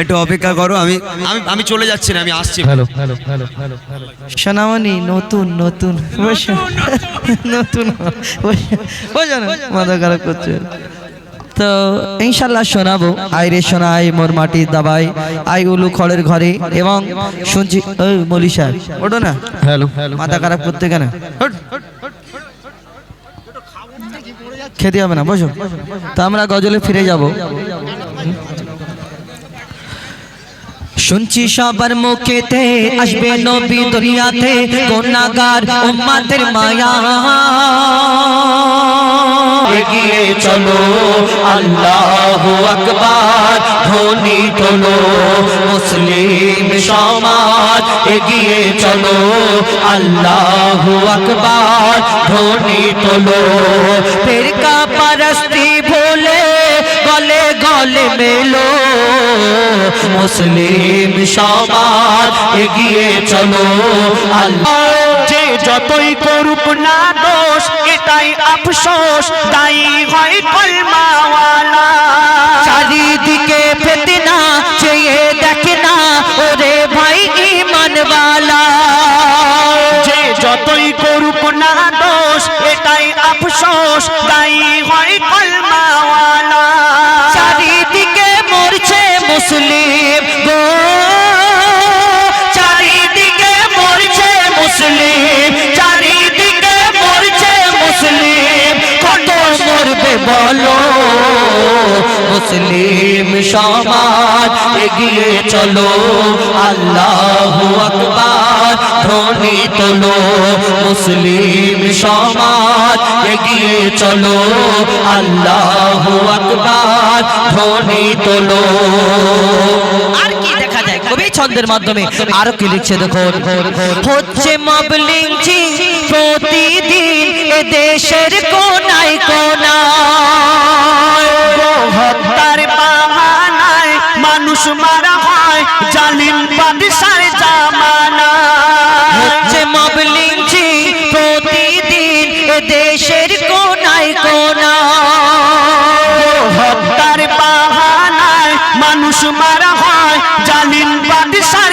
একটু অপেক্ষা করো আমি আমি আমি চলে যাচ্ছি না আমি আসছি। হ্যালো হ্যালো সোনামণি নতুন নতুন। নতুন। মাথা খারাপ করছে। তো ইনশাল্লাহ শোনাবো। আই রে শোনা আই মোর মাটির দাবাই আই উলু খড়ের ঘরে এবং শুনছি ওই মলি সাহেব ওটো না। হ্যালো হ্যালো মাথা খারাপ করতে কেন? খেতে হবে না বসো। তো আমরা গজলে ফিরে যাব। শুনছি সবার মুখেতে আসবে নবী দুনিয়াতে গুনাহগার উম্মাতের মায়া। এগিয়ে চলো আল্লাহ আকবার ধ্বনি তোলো মুসলিম সমাজ এগিয়ে চলো আল্লাহ আকবার ধ্বনি তোলো। ফিরকা পরস্তি গলে মেলো। মুসলিম সমাজ এগিয়ে চলো। যে যতই করুক না দোষ, এটাই আফসোস, তাই হয় কলমাওয়ালা। চারিদিকে চেয়ে দেখে না, ওরে ভাই ইমানওয়ালা। যে যতই করুক না দোষ, এটাই আফসোস, তাই মুসলিম সমাজ এগিয়ে চলো, আল্লাহ আকবার। ধ্বনি তোলো, মুসলিম সমাজ এগিয়ে চলো, আল্লাহ আকবার। ধ্বনি তোলো। আর কি দেখা যায় কবি ছন্দের মাধ্যমে? আরও কি লিখছে দেখুন? হচ্ছে মবলিং প্রতিদিন দেশের কোনায় কোনায় জালিম বাদশার জামানা। হচ্ছে মবলিং প্রতিদিন এ দেশের কোনায় কোনায়। হত্যার বাহানায় মানুষ মারা হয় জালিম বাদশার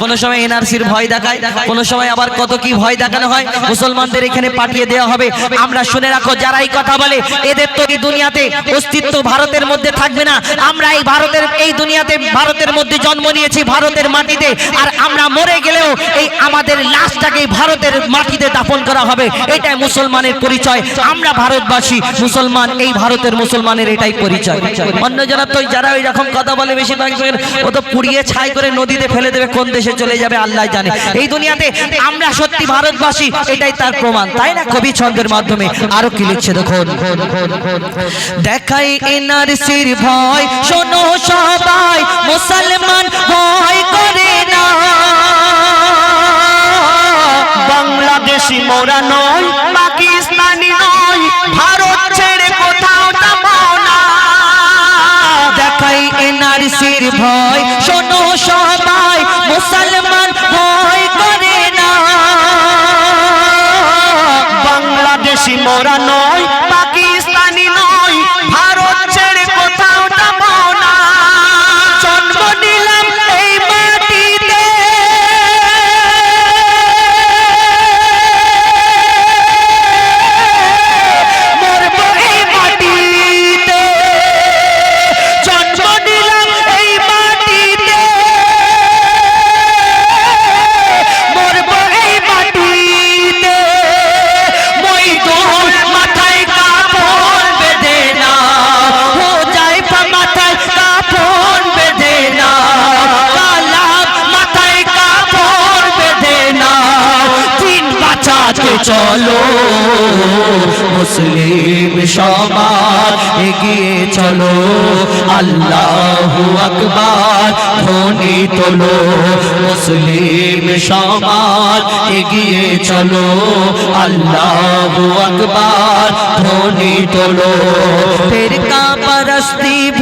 কোন সময় এনআরসির ভয় দেখায়, কোন সময় আবার কত কি ভয় দেখানো হয়, মুসলমানদের এখানে পাঠিয়ে দেওয়া হবে। আমরা শুনে রাখো, যারা এই কথা বলে, এদের তো এই দুনিয়াতে অস্তিত্ব ভারতের মধ্যে থাকবে না। আমরা এই ভারতের, এই দুনিয়াতে ভারতের মধ্যে জন্ম নিয়েছি, ভারতের মাটিতে। আর আমরা মরে গেলেও এই আমাদের লাশটাকে ভারতের মাটিতে দাফন করা হবে। এটাই মুসলমানের পরিচয়। আমরা ভারতবাসী, মুসলমান, এই ভারতের মুসলমানের এটাই পরিচয়। অন্য যারা তো যারা ওই রকম কথা বলে, বেশিরভাগ ও তো পুড়িয়ে ছাই করে নদীতে ফেলে দেবে কোন দেশে চলে যাবে আল্লাহ জানে। এই দুনিয়াতে আমরা সত্যি ভারতবাসী এটাই তার প্রমাণ তাই না? কবি ছন্দের মাধ্যমে আরও কি লিখছে দেখুন। দেখাই এনআরসির ভয় শোনো সবাই মুসলমান ভয় করে না। বাংলাদেশি মোরা নয় পাকিস্তানি নয় ভারত ছেড়ে কোথাও যাব না। দেখাই এনআরসির ভয় শোনো সবাই মুসলমান ভয় করে না। বাংলাদেশি মোরা নয় চলো, মুসলিম সমাজ এগিয়ে চলো। আল্লাহু আকবার, ধ্বনি তোলো। মুসলিম সমাজ এগিয়ে চলো। আল্লাহু আকবার, ধ্বনি তোলো। ফেরকা পরস্তি ভুলে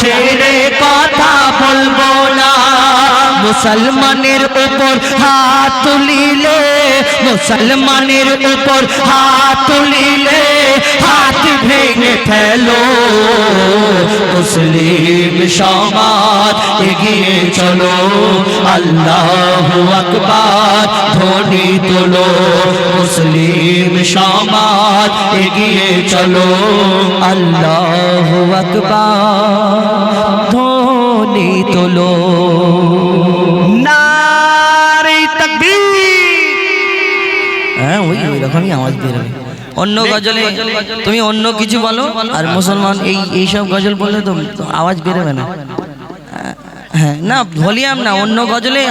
ছেড়ে কথা বলব না। মুসলমানের উপর হাত তুলিলে মুসলমানের উপর হাত তুলিলে ফেলো মুসলিম সমাজ এগিয়ে চলো। আল্লাহ আকবার ধ্বনি তোলো। মুসলিম সমাজ এগিয়ে চলো। আল্লাহ আকবার ধ্বনি তোলো। নারে তাকবীর। হ্যাঁ ওই ওই রকমই আওয়াজ বেরোবে অন্য গজলে তুমি অন্য কিছু বলো আর মুসলমান এই এইসব গজল বললে তো তো আওয়াজ বেরোবে না। হ্যাঁ না ভলিয়াম না অন্য গজলে